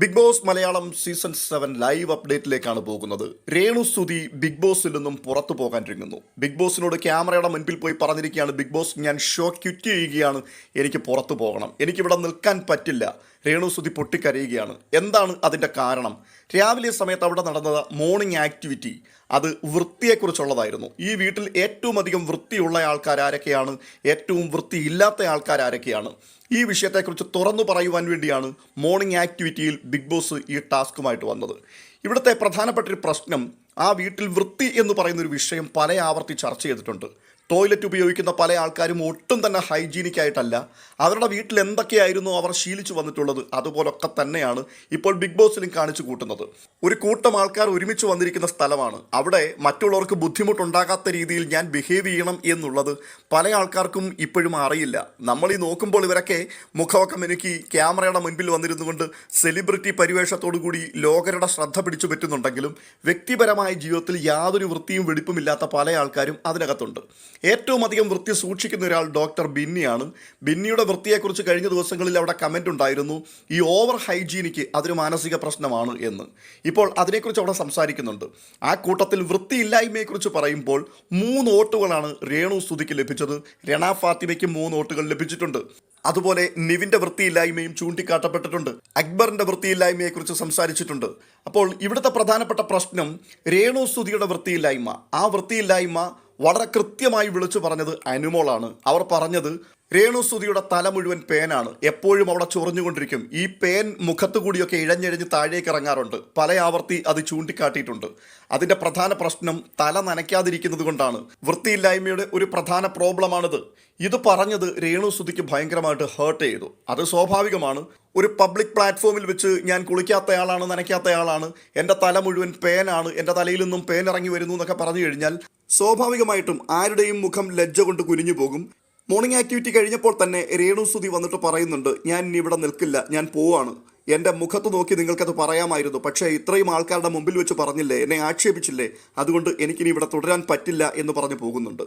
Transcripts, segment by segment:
Big Boss Malayalam season seven live അപ്ഡേറ്റിലേക്കാണ് പോകുന്നത്. രേണു സ്തുതി big ബോസിൽ നിന്നും പുറത്തു പോകാനിരിക്കുന്നു ബിഗ് ബോസിനോട് ക്യാമറയുടെ മുൻപിൽ പോയി പറഞ്ഞിരിക്കുകയാണ് ബിഗ് ബോസ് ഞാൻ ഷോ ക്വിറ്റ് ചെയ്യുകയാണ് എനിക്ക് പുറത്തു പോകണം. എനിക്കിവിടെ നിൽക്കാൻ പറ്റില്ല. രേണു സ്തുതി പൊട്ടിക്കരയുകയാണ്. എന്താണ് അതിന്റെ കാരണം? രാവിലെ സമയത്ത് അവിടെ നടന്നത് മോർണിംഗ് ആക്ടിവിറ്റി അത് വൃത്തിയെക്കുറിച്ചുള്ളതായിരുന്നു. ഈ വീട്ടിൽ ഏറ്റവും അധികം വൃത്തിയുള്ള ആൾക്കാർ ആരൊക്കെയാണ്? ഏറ്റവും വൃത്തിയില്ലാത്ത ആൾക്കാർ ആരൊക്കെയാണ്? ഈ വിഷയത്തെക്കുറിച്ച് തുറന്നു പറയുവാൻ വേണ്ടിയാണ് മോർണിംഗ് ആക്ടിവിറ്റിയിൽ ബിഗ് ബോസ് ഈ ടാസ്കുമായിട്ട് വന്നത്. ഇവിടുത്തെ പ്രധാനപ്പെട്ട ഒരു പ്രശ്നം ആ വീട്ടിൽ വൃത്തി എന്ന് പറയുന്നൊരു വിഷയം പല ആവർത്തി ചർച്ച ചെയ്തിട്ടുണ്ട്. ടോയ്ലറ്റ് ഉപയോഗിക്കുന്ന പല ആൾക്കാരും ഒട്ടും തന്നെ ഹൈജീനിക് ആയിട്ടല്ല. അവരുടെ വീട്ടിൽ എന്തൊക്കെയായിരുന്നു അവർ ശീലിച്ചു വന്നിട്ടുള്ളത്? അതുപോലൊക്കെ തന്നെയാണ് ഇപ്പോൾ ബിഗ് ബോസിലും കാണിച്ചു കൂട്ടുന്നത്. ഒരു കൂട്ടം ആൾക്കാർ ഒരുമിച്ച് വന്നിരിക്കുന്ന സ്ഥലമാണ്. അവിടെ മറ്റുള്ളവർക്ക് ബുദ്ധിമുട്ടുണ്ടാകാത്ത രീതിയിൽ ഞാൻ ബിഹേവ് ചെയ്യണം എന്നുള്ളത് പല ആൾക്കാർക്കും ഇപ്പോഴും അറിയില്ല. നമ്മൾ ഈ നോക്കുമ്പോൾ ഇവരൊക്കെ മുഖമൊക്കെ എനിക്ക് ക്യാമറയുടെ മുൻപിൽ വന്നിരുന്നു കൊണ്ട് സെലിബ്രിറ്റി പരിവേഷത്തോടു കൂടി ലോകരുടെ ശ്രദ്ധ പിടിച്ചു പറ്റുന്നുണ്ടെങ്കിലും വ്യക്തിപരമായ ജീവിതത്തിൽ യാതൊരു വൃത്തിയും വെടിപ്പുമില്ലാത്ത പല ആൾക്കാരും അതിനകത്തുണ്ട്. ഏറ്റവും അധികം വൃത്തി സൂക്ഷിക്കുന്ന ഒരാൾ ഡോക്ടർ ബിന്നിയാണ്. ബിന്നിയുടെ വൃത്തിയെക്കുറിച്ച് കഴിഞ്ഞ ദിവസങ്ങളിൽ അവിടെ കമന്റ് ഉണ്ടായിരുന്നു. ഈ ഓവർ ഹൈജീനിക്ക് അതൊരു മാനസിക പ്രശ്നമാണ് എന്ന്. ഇപ്പോൾ അതിനെക്കുറിച്ച് അവിടെ സംസാരിക്കുന്നുണ്ട്. ആ കൂട്ടത്തിൽ വൃത്തിയില്ലായ്മയെക്കുറിച്ച് പറയുമ്പോൾ മൂന്ന് വോട്ടുകളാണ് രേണു സ്തുതിക്ക് ലഭിച്ചത്. രണ ഫാത്തിമയ്ക്ക് മൂന്ന് വോട്ടുകൾ ലഭിച്ചിട്ടുണ്ട്. അതുപോലെ നിവിന്റെ വൃത്തിയില്ലായ്മയും ചൂണ്ടിക്കാട്ടപ്പെട്ടിട്ടുണ്ട്. അക്ബറിന്റെ വൃത്തിയില്ലായ്മയെക്കുറിച്ച് സംസാരിച്ചിട്ടുണ്ട്. അപ്പോൾ ഇവിടുത്തെ പ്രധാനപ്പെട്ട പ്രശ്നം രേണു സ്തുതിയുടെ വൃത്തിയില്ലായ്മ. ആ വൃത്തിയില്ലായ്മ വളരെ കൃത്യമായി വിളിച്ചു പറഞ്ഞത് അനുമോളാണ്. അവർ പറഞ്ഞത് രേണു സുധിയുടെ തല മുഴുവൻ പേനാണ്. എപ്പോഴും അവിടെ ചൊറിഞ്ഞുകൊണ്ടിരിക്കും. ഈ പേൻ മുഖത്തു കൂടിയൊക്കെ ഇഴഞ്ഞിഴഞ്ഞ് താഴേക്ക് ഇറങ്ങാറുണ്ട്. പല ആവർത്തി അത് ചൂണ്ടിക്കാട്ടിയിട്ടുണ്ട്. അതിന്റെ പ്രധാന പ്രശ്നം തല നനയ്ക്കാതിരിക്കുന്നത് കൊണ്ടാണ്. വൃത്തിയില്ലായ്മയുടെ ഒരു പ്രധാന പ്രോബ്ലമാണിത്. ഇത് പറഞ്ഞത് രേണു സുധിക്ക് ഭയങ്കരമായിട്ട് ഹേർട്ട് ചെയ്തു. അത് സ്വാഭാവികമാണ്. ഒരു പബ്ലിക് പ്ലാറ്റ്ഫോമിൽ വെച്ച് ഞാൻ കുളിക്കാത്തയാളാണ് നനയ്ക്കാത്തയാളാണ് എന്റെ തല മുഴുവൻ പേനാണ് എന്റെ തലയിൽ നിന്നും പേൻ ഇറങ്ങി വരുന്നു എന്നൊക്കെ പറഞ്ഞു കഴിഞ്ഞാൽ സ്വാഭാവികമായിട്ടും ആരുടെയും മുഖം ലജ്ജ കൊണ്ട് കുനിഞ്ഞു പോകും. മോർണിംഗ് ആക്ടിവിറ്റി കഴിഞ്ഞപ്പോൾ തന്നെ രേണു വന്നിട്ട് പറയുന്നുണ്ട് ഞാൻ ഇവിടെ നിൽക്കില്ല ഞാൻ പോവാണ്. എന്റെ മുഖത്ത് നോക്കി നിങ്ങൾക്കത് പറയാമായിരുന്നു. പക്ഷേ ഇത്രയും ആൾക്കാരുടെ മുമ്പിൽ വെച്ച് പറഞ്ഞില്ലേ എന്നെ ആക്ഷേപിച്ചില്ലേ? അതുകൊണ്ട് എനിക്കിനി ഇവിടെ തുടരാൻ പറ്റില്ല എന്ന് പറഞ്ഞു പോകുന്നുണ്ട്.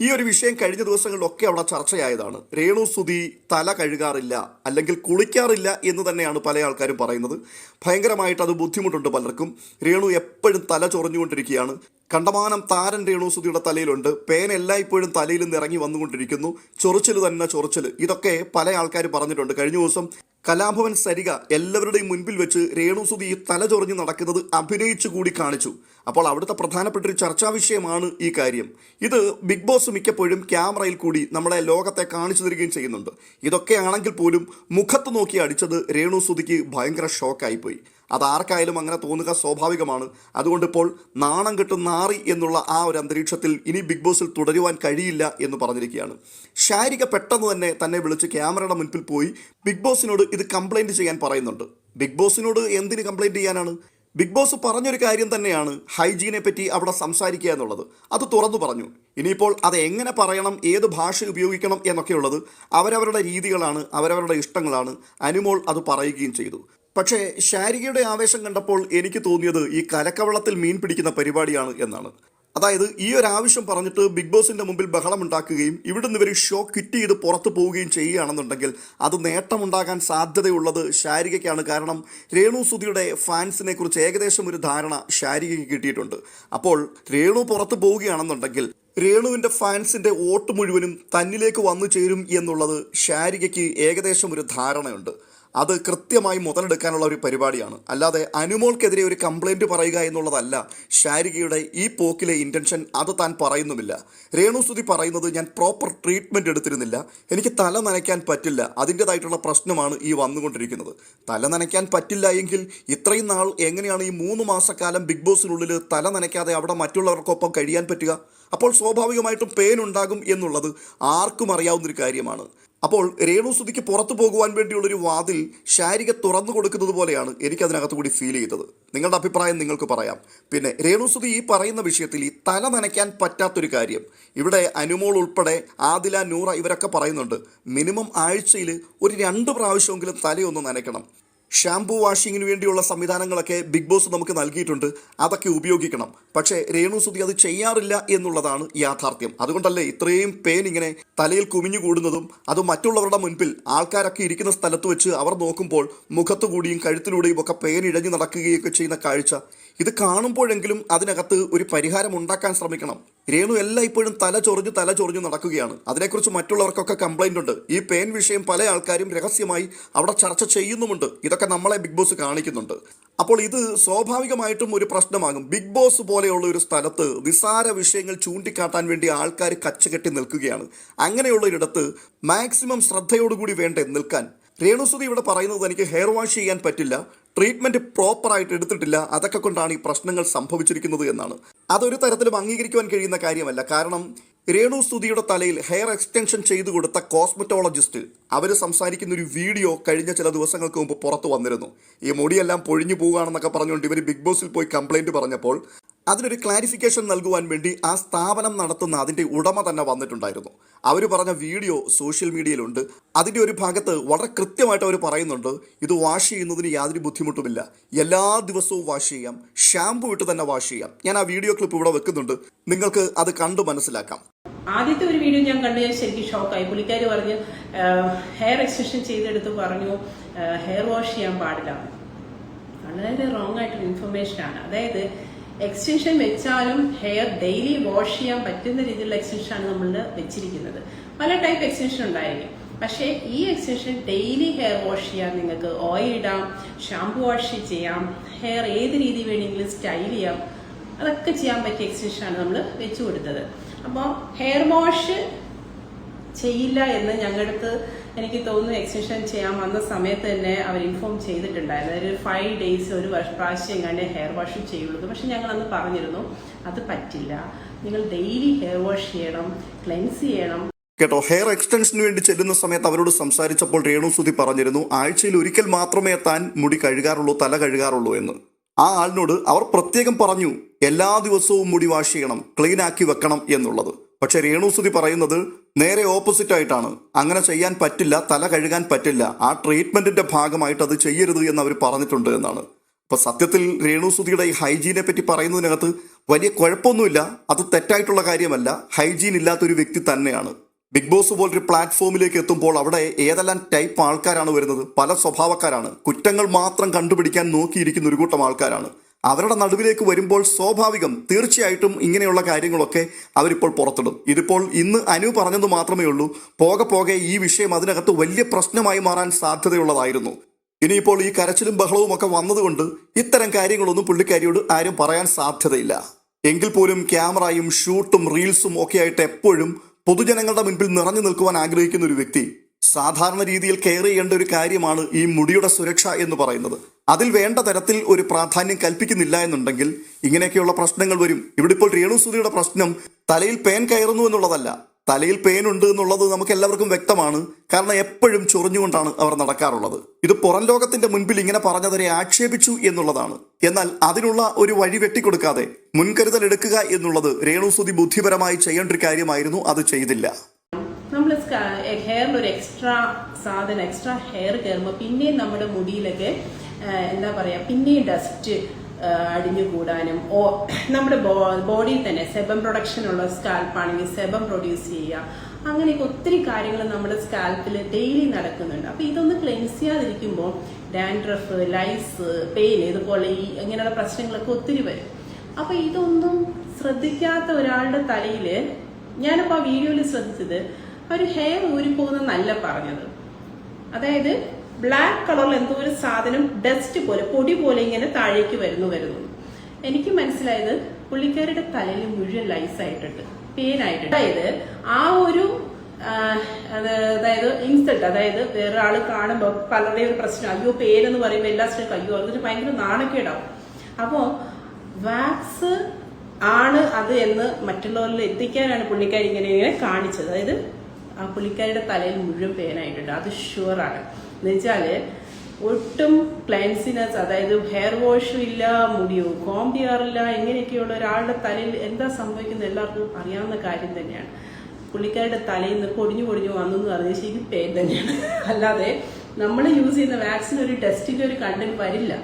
ഈ ഒരു വിഷയം കഴിഞ്ഞ ദിവസങ്ങളിലൊക്കെ അവിടെ ചർച്ചയായതാണ്. രേണു തല കഴുകാറില്ല അല്ലെങ്കിൽ കുളിക്കാറില്ല എന്ന് തന്നെയാണ് പല ആൾക്കാരും പറയുന്നത്. ഭയങ്കരമായിട്ട് അത് ബുദ്ധിമുട്ടുണ്ട് പലർക്കും. രേണു എപ്പോഴും തല ചൊറിഞ്ഞുകൊണ്ടിരിക്കുകയാണ്. കണ്ടമാനം താരൻ രേണുസുതിയുടെ തലയിലുണ്ട്. പേൻ എല്ലായ്പ്പോഴും തലയിൽ നിന്ന് ഇറങ്ങി വന്നുകൊണ്ടിരിക്കുന്നു. ചൊറിച്ചിൽ തന്നെ ചൊറിച്ചിൽ ഇതൊക്കെ പല ആൾക്കാർ പറഞ്ഞിട്ടുണ്ട്. കഴിഞ്ഞ ദിവസം കലാഭവൻ സരിക എല്ലാവരുടെയും മുൻപിൽ വെച്ച് രേണുസുതി തല ചൊറിഞ്ഞ് നടക്കുന്നത് അഭിനയിച്ചു കൂടി കാണിച്ചു. അപ്പോൾ അവിടുത്തെ പ്രധാനപ്പെട്ട ഒരു ചർച്ചാ വിഷയമാണ് ഈ കാര്യം. ഇത് ബിഗ് ബോസ് മിക്കപ്പോഴും ക്യാമറയിൽ കൂടി നമ്മളെ ലോകത്തെ കാണിച്ചു തരികയും ചെയ്യുന്നുണ്ട്. ഇതൊക്കെയാണെങ്കിൽ പോലും മുഖത്ത് നോക്കി അടിച്ചത് രേണുസുതിക്ക് ഭയങ്കര ഷോക്കായിപ്പോയി അതാർക്കായാലും അങ്ങനെ തോന്നുക സ്വാഭാവികമാണ്. അതുകൊണ്ട് ഇപ്പോൾ നാണം കെട്ട് നാറി എന്നുള്ള ആ ഒരു അന്തരീക്ഷത്തിൽ ഇനി ബിഗ് ബോസിൽ തുടരുവാൻ കഴിയില്ല എന്ന് പറഞ്ഞിരിക്കുകയാണ്. ശാരിക പെട്ടെന്ന് തന്നെ തന്നെ വിളിച്ച് ക്യാമറയുടെ മുൻപിൽ പോയി ബിഗ് ബോസിനോട് ഇത് കംപ്ലൈന്റ് ചെയ്യാൻ പറയുന്നുണ്ട്. ബിഗ് ബോസിനോട് എന്തിന് കംപ്ലൈന്റ് ചെയ്യാനാണ്? ബിഗ് ബോസ് പറഞ്ഞൊരു കാര്യം തന്നെയാണ് ഹൈജീനെ പറ്റി അവിടെ സംസാരിക്കുക എന്നുള്ളത്. അത് തുറന്നു പറഞ്ഞു. ഇനിയിപ്പോൾ അത് എങ്ങനെ പറയണം ഏത് ഭാഷ ഉപയോഗിക്കണം എന്നൊക്കെയുള്ളത് അവരവരുടെ രീതികളാണ് അവരവരുടെ ഇഷ്ടങ്ങളാണ്. അനുമോൾ അത് പറയുകയും ചെയ്തു. പക്ഷേ ശാരികയുടെ ആവേശം കണ്ടപ്പോൾ എനിക്ക് തോന്നിയത് ഈ കലക്കവളത്തിൽ മീൻ പിടിക്കുന്ന പരിപാടിയാണ് എന്നാണ്. അതായത് ഈ ഒരു ആവശ്യം പറഞ്ഞിട്ട് ബിഗ് ബോസിന്റെ മുമ്പിൽ ബഹളം ഉണ്ടാക്കുകയും ഇവിടുന്ന് ഇവർ ഷോ ക്വിറ്റ് ചെയ്ത് പുറത്തു പോവുകയും ചെയ്യുകയാണെന്നുണ്ടെങ്കിൽ അത് നേട്ടമുണ്ടാകാൻ സാധ്യതയുള്ളത് ശാരികയ്ക്കാണ്. കാരണം രേണു സുധിയുടെ ഫാൻസിനെ കുറിച്ച് ഏകദേശം ഒരു ധാരണ ശാരികയ്ക്ക് കിട്ടിയിട്ടുണ്ട്. അപ്പോൾ രേണു പുറത്തു പോവുകയാണെന്നുണ്ടെങ്കിൽ രേണുവിന്റെ ഫാൻസിന്റെ വോട്ട് മുഴുവനും തന്നിലേക്ക് വന്നു ചേരും എന്നുള്ളത് ശാരികയ്ക്ക് ഏകദേശം ഒരു ധാരണയുണ്ട്. അത് കൃത്യമായി മുതലെടുക്കാനുള്ള ഒരു പരിപാടിയാണ്. അല്ലാതെ അനുമോൾക്കെതിരെ ഒരു കംപ്ലൈന്റ് പറയുക എന്നുള്ളതല്ല ഷാരികയുടെ ഈ പോക്കിലെ ഇന്റൻഷൻ അത് താൻ പറയുന്നുമില്ല. രേണുസുതി പറയുന്നത് ഞാൻ പ്രോപ്പർ ട്രീറ്റ്മെന്റ് എടുത്തിരുന്നില്ല. എനിക്ക് തല നനയ്ക്കാൻ പറ്റില്ല. അതിന്റേതായിട്ടുള്ള പ്രശ്നമാണ് ഈ വന്നുകൊണ്ടിരിക്കുന്നത്. തല നനയ്ക്കാൻ പറ്റില്ല എങ്കിൽ ഇത്രയും നാൾ എങ്ങനെയാണ് ഈ മൂന്ന് മാസക്കാലം ബിഗ് ബോസിനുള്ളിൽ തല നനയ്ക്കാതെ അവിടെ മറ്റുള്ളവർക്കൊപ്പം കഴിയാൻ പറ്റുക? അപ്പോൾ സ്വാഭാവികമായിട്ടും പെയിൻ ഉണ്ടാകും എന്നുള്ളത് ആർക്കും അറിയാവുന്നൊരു കാര്യമാണ്. അപ്പോൾ രേണുസുതിക്ക് പുറത്തു പോകുവാൻ വേണ്ടിയുള്ളൊരു വാതിൽ ശാരിക തുറന്നു കൊടുക്കുന്നത് പോലെയാണ് എനിക്കതിനകത്ത് കൂടി ഫീൽ ചെയ്തത്. നിങ്ങളുടെ അഭിപ്രായം നിങ്ങൾക്ക് പറയാം. പിന്നെ രേണുസുതി ഈ പറയുന്ന വിഷയത്തിൽ ഈ തല നനയ്ക്കാൻ പറ്റാത്തൊരു കാര്യം. ഇവിടെ അനുമോൾ ഉൾപ്പെടെ ആദില നൂറ ഇവരൊക്കെ പറയുന്നുണ്ട് മിനിമം ആഴ്ചയിൽ ഒരു രണ്ട് പ്രാവശ്യമെങ്കിലും തലയൊന്ന് നനയ്ക്കണം. ഷാംപൂ വാഷിങ്ങിന് വേണ്ടിയുള്ള സംവിധാനങ്ങളൊക്കെ ബിഗ് ബോസ് നമുക്ക് നൽകിയിട്ടുണ്ട്. അതൊക്കെ ഉപയോഗിക്കണം. പക്ഷേ രേണു സുതി അത് ചെയ്യാറില്ല എന്നുള്ളതാണ് യാഥാർത്ഥ്യം. അതുകൊണ്ടല്ലേ ഇത്രയും പേൻ ഇങ്ങനെ തലയിൽ കുമിഞ്ഞു കൂടുന്നതും അത് മറ്റുള്ളവരുടെ മുൻപിൽ ആൾക്കാരൊക്കെ ഇരിക്കുന്ന സ്ഥലത്ത് വെച്ച് അവർ നോക്കുമ്പോൾ മുഖത്തുകൂടിയും കഴുത്തിലൂടെയും ഒക്കെ പേൻ ഇഴഞ്ഞു നടക്കുകയൊക്കെ ചെയ്യുന്ന കാഴ്ച ഇത് കാണുമ്പോഴെങ്കിലും അതിനകത്ത് ഒരു പരിഹാരം ഉണ്ടാക്കാൻ ശ്രമിക്കണം. രേണു എല്ലാം ഇപ്പോഴും തല ചൊറിഞ്ഞ് തല ചൊറിഞ്ഞു നടക്കുകയാണ്. അതിനെക്കുറിച്ച് മറ്റുള്ളവർക്കൊക്കെ കംപ്ലൈന്റ് ഉണ്ട്. ഈ പേൻ വിഷയം പല ആൾക്കാരും രഹസ്യമായി അവിടെ ചർച്ച ചെയ്യുന്നുമുണ്ട്. ഇതൊക്കെ നമ്മളെ ബിഗ് ബോസ് കാണിക്കുന്നുണ്ട്. അപ്പോൾ ഇത് സ്വാഭാവികമായിട്ടും ഒരു പ്രശ്നമാകും. ബിഗ് ബോസ് പോലെയുള്ള ഒരു സ്ഥലത്ത് നിസ്സാര വിഷയങ്ങൾ ചൂണ്ടിക്കാട്ടാൻ വേണ്ടി ആൾക്കാർ കച്ചകെട്ടി നിൽക്കുകയാണ്. അങ്ങനെയുള്ള ഒരിടത്ത് മാക്സിമം ശ്രദ്ധയോടുകൂടി വേണ്ടേ നിൽക്കാൻ. രേണുസുതി ഇവിടെ പറയുന്നത് എനിക്ക് ഹെയർ വാഷ് ചെയ്യാൻ പറ്റില്ല ട്രീറ്റ്മെന്റ് പ്രോപ്പറായിട്ട് എടുത്തിട്ടില്ല അതൊക്കെ കൊണ്ടാണ് ഈ പ്രശ്നങ്ങൾ സംഭവിച്ചിരിക്കുന്നത് എന്നാണ്. അതൊരു തരത്തിലും അംഗീകരിക്കുവാൻ കഴിയുന്ന കാര്യമല്ല. കാരണം രേണു സ്തുതിയുടെ തലയിൽ ഹെയർ എക്സ്റ്റൻഷൻ ചെയ്തു കൊടുത്ത കോസ്മെറ്റോളജിസ്റ്റ് അവർ സംസാരിക്കുന്ന ഒരു വീഡിയോ കഴിഞ്ഞ ചില ദിവസങ്ങൾക്ക് മുമ്പ് പുറത്തു വന്നിരുന്നു. ഈ മുടിയെല്ലാം പൊഴിഞ്ഞു പോവുകയാണെന്നൊക്കെ പറഞ്ഞുകൊണ്ട് ഇവർ ബിഗ് ബോസിൽ പോയി കംപ്ലൈന്റ് പറഞ്ഞപ്പോൾ അതിനൊരു ക്ലാരിഫിക്കേഷൻ നൽകുവാൻ വേണ്ടി ആ സ്ഥാപനം നടത്തുന്ന അതിന്റെ ഉടമ തന്നെ വന്നിട്ടുണ്ടായിരുന്നു. അവർ പറഞ്ഞ വീഡിയോ സോഷ്യൽ മീഡിയയിലുണ്ട് അതിന്റെ ഒരു ഭാഗത്ത് വളരെ കൃത്യമായിട്ട് അവർ പറയുന്നുണ്ട് ഇത് വാഷ് ചെയ്യുന്നതിന് യാതൊരു ബുദ്ധിമുട്ടുമില്ല. എല്ലാ ദിവസവും വാഷ് ചെയ്യാം. ഷാമ്പു ഇട്ട് തന്നെ വാഷ് ചെയ്യാം. ഞാൻ ആ വീഡിയോ ക്ലിപ്പ് ഇവിടെ വെക്കുന്നുണ്ട്. നിങ്ങൾക്ക് അത് കണ്ടു മനസ്സിലാക്കാം. ആദ്യത്തെ ഒരു വീഡിയോ ഞാൻ കണ്ടു ശരിക്കും ഷോക്കായി പുള്ളിക്കാർ പറഞ്ഞു ഹെയർ എക്സ്റ്റൻഷൻ ചെയ്തെടുത്ത് പറഞ്ഞു ഹെയർ വാഷ് ചെയ്യാൻ പാടില്ല. വളരെ റോങ് ആയിട്ടൊരു ഇൻഫർമേഷൻ ആണ്. അതായത് എക്സ്റ്റൻഷൻ വെച്ചാലും ഹെയർ ഡെയിലി വാഷ് ചെയ്യാൻ പറ്റുന്ന രീതിയിലുള്ള എക്സ്റ്റൻഷനാണ് നമ്മൾ വെച്ചിരിക്കുന്നത്. പല ടൈപ്പ് എക്സ്റ്റൻഷൻ ഉണ്ടായിരിക്കും. പക്ഷേ ഈ എക്സ്റ്റൻഷൻ ഡെയിലി ഹെയർ വാഷ് ചെയ്യാം നിങ്ങൾക്ക് ഓയിൽ ഇടാം ഷാംപൂ വാഷ് ചെയ്യാം ഹെയർ ഏത് രീതി വേണമെങ്കിലും സ്റ്റൈൽ ചെയ്യാം അതൊക്കെ ചെയ്യാൻ പറ്റിയ എക്സ്റ്റൻഷനാണ് നമ്മൾ വെച്ചു കൊടുത്തത്. അപ്പോൾ ഹെയർ വാഷ് ചെയ്യില്ല എന്ന് ഞങ്ങളുടെ അടുത്ത് എനിക്ക് തോന്നുന്നു എക്സ്റ്റൻഷൻ ചെയ്യാൻ വന്ന സമയത്ത് തന്നെ അവർ ഇൻഫോം ചെയ്തിട്ടുണ്ടായിരുന്നു. അതായത് ഫൈവ് ഡേയ്സ് ഒരു വർഷ പ്രാവശ്യം കണ്ടേ ഹെയർ വാഷ് ചെയ്യുള്ളൂ. പക്ഷെ ഞങ്ങൾ അന്ന് പറഞ്ഞിരുന്നു അത് പറ്റില്ല. നിങ്ങൾ ഡെയിലി ഹെയർ വാഷ് ചെയ്യണം ക്ലെൻസ് ചെയ്യണം. കേട്ടോ ഹെയർ എക്സ്റ്റൻഷന് വേണ്ടി ചെല്ലുന്ന സമയത്ത് അവരോട് സംസാരിച്ചപ്പോൾ രേണു സുധി പറഞ്ഞിരുന്നു ആഴ്ചയിൽ ഒരിക്കൽ മാത്രമേ താൻ മുടി കഴുകാറുള്ളൂ തല കഴുകാറുള്ളൂ എന്ന്. ആ ആളിനോട് അവർ പ്രത്യേകം പറഞ്ഞു എല്ലാ ദിവസവും മുടി വാഷ് ചെയ്യണം ക്ലീൻ ആക്കി വെക്കണം എന്നുള്ളത്. പക്ഷേ രേണു സുധി പറയുന്നത് നേരെ ഓപ്പോസിറ്റ് ആയിട്ടാണ്. അങ്ങനെ ചെയ്യാൻ പറ്റില്ല തല കഴുകാൻ പറ്റില്ല. ആ ട്രീറ്റ്മെന്റിന്റെ ഭാഗമായിട്ട് അത് ചെയ്യരുത് എന്ന് അവർ പറഞ്ഞിട്ടുണ്ട് എന്നാണ്. അപ്പൊ സത്യത്തിൽ രേണുസുതിയുടെ ഈ ഹൈജീനെ പറ്റി പറയുന്നതിനകത്ത് വലിയ കുഴപ്പമൊന്നുമില്ല. അത് തെറ്റായിട്ടുള്ള കാര്യമല്ല. ഹൈജീൻ ഇല്ലാത്തൊരു വ്യക്തി തന്നെയാണ്. ബിഗ് ബോസ് പോലൊരു പ്ലാറ്റ്ഫോമിലേക്ക് എത്തുമ്പോൾ അവിടെ ഏതെല്ലാം ടൈപ്പ് ആൾക്കാരാണ് വരുന്നത്? പല സ്വഭാവക്കാരാണ്. കുറ്റങ്ങൾ മാത്രം കണ്ടുപിടിക്കാൻ നോക്കിയിരിക്കുന്ന ഒരു കൂട്ടം ആൾക്കാരാണ്. അവരുടെ നടുവിലേക്ക് വരുമ്പോൾ സ്വാഭാവികം തീർച്ചയായിട്ടും ഇങ്ങനെയുള്ള കാര്യങ്ങളൊക്കെ അവരിപ്പോൾ പുറത്തിടും. ഇതിപ്പോൾ ഇന്ന് അനു പറഞ്ഞത് മാത്രമേ ഉള്ളൂ. പോകെ പോകെ ഈ വിഷയം അതിനകത്ത് വലിയ പ്രശ്നമായി മാറാൻ സാധ്യതയുള്ളതായിരുന്നു. ഇനിയിപ്പോൾ ഈ കരച്ചിലും ബഹളവും ഒക്കെ വന്നതുകൊണ്ട് ഇത്തരം കാര്യങ്ങളൊന്നും പുള്ളിക്കാരിയോട് ആരും പറയാൻ സാധ്യതയില്ല. എങ്കിൽ പോലും ക്യാമറയും ഷൂട്ടും റീൽസും ഒക്കെ ആയിട്ട് എപ്പോഴും പൊതുജനങ്ങളുടെ മുൻപിൽ നിറഞ്ഞു നിൽക്കുവാൻ ആഗ്രഹിക്കുന്ന ഒരു വ്യക്തി സാധാരണ രീതിയിൽ കെയർ ചെയ്യേണ്ട ഒരു കാര്യമാണ് ഈ മുടിയുടെ സുരക്ഷ എന്ന് പറയുന്നത്. അതിൽ വേണ്ട തരത്തിൽ ഒരു പ്രാധാന്യം കൽപ്പിക്കുന്നില്ല എന്നുണ്ടെങ്കിൽ ഇങ്ങനെയൊക്കെയുള്ള പ്രശ്നങ്ങൾ വരും. ഇവിടെ ഇപ്പോൾ രേണുസുതിയുടെ പ്രശ്നം തലയിൽ പേൻ കയറുന്നു എന്നുള്ളതല്ല. തലയിൽ പേൻ ഉണ്ട് എന്നുള്ളത് നമുക്ക് എല്ലാവർക്കും വ്യക്തമാണ്. കാരണം എപ്പോഴും ചൊറിഞ്ഞുകൊണ്ടാണ് അവർ നടക്കാറുള്ളത്. ഇത് പുറം ലോകത്തിന്റെ മുൻപിൽ ഇങ്ങനെ പറഞ്ഞവരെ ആക്ഷേപിച്ചു എന്നുള്ളതാണ്. എന്നാൽ അതിനുള്ള ഒരു വഴി വെട്ടിക്കൊടുക്കാതെ മുൻകരുതൽ എടുക്കുക എന്നുള്ളത് രേണുസുതി ബുദ്ധിപരമായി ചെയ്യേണ്ട ഒരു കാര്യമായിരുന്നു. അത് ചെയ്തില്ല. ഒരു എക്സ്ട്രാ സാധനം എക്സ്ട്രാ ഹെയർ കയറുമ്പോൾ പിന്നെയും നമ്മുടെ മുടിയിലൊക്കെ എന്താ പറയുക പിന്നെയും ഡസ്റ്റ് അടിഞ്ഞുകൂടാനും. ഓ നമ്മുടെ ബോഡിയിൽ തന്നെ സെബം പ്രൊഡക്ഷൻ ഉള്ള സ്കാൽപ്പാണെങ്കിൽ സെബം പ്രൊഡ്യൂസ് ചെയ്യുക. അങ്ങനെയൊക്കെ ഒത്തിരി കാര്യങ്ങൾ നമ്മുടെ സ്കാൽപ്പിൽ ഡെയിലി നടക്കുന്നുണ്ട്. അപ്പോൾ ഇതൊന്ന് ക്ലെൻസ് ചെയ്യാതിരിക്കുമ്പോൾ ഡാൻഡ്രഫ് ലൈസ് പെയിൻ ഇതുപോലെ ഈ ഇങ്ങനെയുള്ള പ്രശ്നങ്ങളൊക്കെ ഒത്തിരി വരും. അപ്പോൾ ഇതൊന്നും ശ്രദ്ധിക്കാത്ത ഒരാളുടെ തലയിൽ ഞാനിപ്പോൾ ആ വീഡിയോയിൽ ശ്രദ്ധിച്ചത് ഒരു ഹെയർ ഊരിപ്പോകുന്നല്ല പറഞ്ഞത്. അതായത് ബ്ലാക്ക് കളറിൽ എന്തോ ഒരു സാധനം ഡസ്റ്റ് പോലെ പൊടി പോലെ ഇങ്ങനെ താഴേക്ക് വരുന്നു വരുന്നു. എനിക്ക് മനസ്സിലായത് പുള്ളിക്കാരുടെ തലയിൽ മുഴുവൻ ലൈസ് ആയിട്ടുണ്ട് പെയിനായിട്ടുണ്ട് അതായത് ആ ഒരു അതായത് ഇൻസൾട്ട് അതായത് വേറെ ആൾ കാണുമ്പോൾ പലരുടെയും ഒരു പ്രശ്നം അയ്യോ പേരെന്ന് പറയുമ്പോൾ എല്ലാ സ്ത്രീക്കും അയ്യോ അതൊരു ഭയങ്കര നാണക്കേടാവും. അപ്പോ വാക്സ് ആണ് അത് എന്ന് മറ്റുള്ളവരിൽ എത്തിക്കാനാണ് പുള്ളിക്കാരി ഇങ്ങനെ കാണിച്ചത്. അതായത് ആ പുള്ളിക്കാരിയുടെ തലയിൽ മുഴുവൻ പേനായിട്ടുണ്ട് അത് ഷുവറാണ് എന്ന് വെച്ചാൽ ഒട്ടും ക്ലൻസിനെസ് അതായത് ഹെയർ വാഷും ഇല്ല മുടിയോ കോംബി ചെയ്യാറില്ല ഇങ്ങനെയൊക്കെയുള്ള ഒരാളുടെ തലയിൽ എന്താ സംഭവിക്കുന്നത് എല്ലാവർക്കും അറിയാവുന്ന കാര്യം തന്നെയാണ്. പുള്ളിക്കാരുടെ തലയിൽ നിന്ന് പൊടിഞ്ഞു പൊടിഞ്ഞു വന്നു എന്ന് പറഞ്ഞാൽ ശരി പേൻ തന്നെയാണ്. അല്ലാതെ നമ്മൾ യൂസ് ചെയ്യുന്ന വാക്സിൻ ഒരു ടെസ്റ്റിന്റെ ഒരു കണ്ടന്റ് വരില്ല.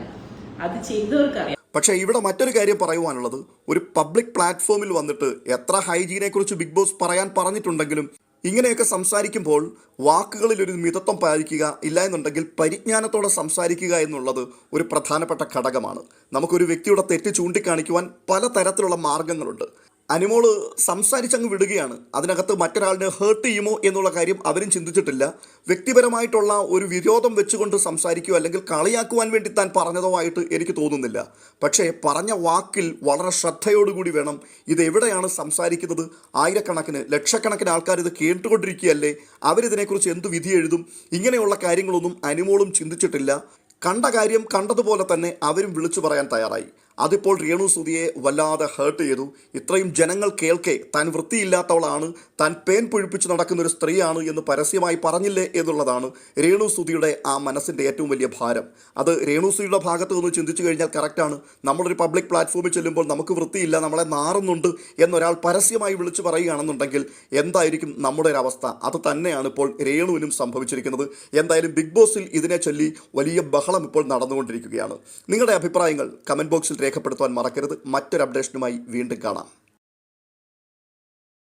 അത് ചെയ്തവർക്കറിയാം. പക്ഷേ ഇവിടെ മറ്റൊരു കാര്യം പറയുവാനുള്ളത്. ഒരു പബ്ലിക് പ്ലാറ്റ്ഫോമിൽ വന്നിട്ട് എത്ര ഹൈജീനെ കുറിച്ച് ബിഗ് ബോസ് പറയാൻ പറഞ്ഞിട്ടുണ്ടെങ്കിലും ഇങ്ങനെയൊക്കെ സംസാരിക്കുമ്പോൾ വാക്കുകളിൽ ഒരു മിതത്വം പാലിക്കുക ഇല്ല എന്നുണ്ടെങ്കിൽ പരിജ്ഞാനത്തോടെ സംസാരിക്കുക എന്നുള്ളത് ഒരു പ്രധാനപ്പെട്ട ഘടകമാണ്. നമുക്കൊരു വ്യക്തിയുടെ തെറ്റ് ചൂണ്ടിക്കാണിക്കുവാൻ പലതരത്തിലുള്ള മാർഗങ്ങളുണ്ട്. അനിമോൾ സംസാരിച്ചങ്ങ് വിടുകയാണ്. അതിനകത്ത് മറ്റൊരാളിനെ ഹേർട്ട് ചെയ്യുമോ എന്നുള്ള കാര്യം അവരും ചിന്തിച്ചിട്ടില്ല. വ്യക്തിപരമായിട്ടുള്ള ഒരു വിരോധം വെച്ചുകൊണ്ട് സംസാരിക്കുകയോ അല്ലെങ്കിൽ കളിയാക്കുവാൻ വേണ്ടി താൻ പറഞ്ഞതോ ആയിട്ട് എനിക്ക് തോന്നുന്നില്ല. പക്ഷേ പറഞ്ഞ വാക്കിൽ വളരെ ശ്രദ്ധയോടുകൂടി വേണം ഇത് എവിടെയാണ് സംസാരിക്കുന്നത്? ആയിരക്കണക്കിന് ലക്ഷക്കണക്കിന് ആൾക്കാർ ഇത് കേട്ടുകൊണ്ടിരിക്കുകയല്ലേ? അവരിതിനെക്കുറിച്ച് എന്ത് വിധി എഴുതും? ഇങ്ങനെയുള്ള കാര്യങ്ങളൊന്നും അനിമോളും ചിന്തിച്ചിട്ടില്ല. കണ്ട കാര്യം കണ്ടതുപോലെ തന്നെ അവരും വിളിച്ചു പറയാൻ തയ്യാറായി. അതിപ്പോൾ രേണു സുതിയെ വല്ലാതെ ഹേർട്ട് ചെയ്തു. ഇത്രയും ജനങ്ങൾ കേൾക്കെ താൻ വൃത്തിയില്ലാത്തവളാണ് താൻ പേൻ പൊഴിപ്പിച്ച് നടക്കുന്ന ഒരു സ്ത്രീയാണ് എന്ന് പരസ്യമായി പറഞ്ഞില്ലേ എന്നുള്ളതാണ് രേണു സുതിയുടെ ആ മനസ്സിന്റെ ഏറ്റവും വലിയ ഭാരം. അത് രേണു സുതിയുടെ ഭാഗത്ത് നിന്ന് ചിന്തിച്ചു കഴിഞ്ഞാൽ കറക്റ്റാണ് നമ്മളൊരു പബ്ലിക് പ്ലാറ്റ്ഫോമിൽ ചെല്ലുമ്പോൾ നമുക്ക് വൃത്തിയില്ല നമ്മളെ നാറുന്നുണ്ട് എന്നൊരാൾ പരസ്യമായി വിളിച്ചു പറയുകയാണെന്നുണ്ടെങ്കിൽ എന്തായിരിക്കും നമ്മുടെ ഒരു അവസ്ഥ? അത് തന്നെയാണ് ഇപ്പോൾ രേണുവിനും സംഭവിച്ചിരിക്കുന്നത്. എന്തായാലും ബിഗ് ബോസിൽ ഇതിനെ ചൊല്ലി വലിയ ബഹളം ഇപ്പോൾ നടന്നുകൊണ്ടിരിക്കുകയാണ്. നിങ്ങളുടെ അഭിപ്രായങ്ങൾ കമന്റ് ബോക്സിൽ രേഖപ്പെടുത്തുവാൻ മറക്കരുത്. മറ്റൊരു അപ്ഡേഷനുമായി വീണ്ടും കാണാം.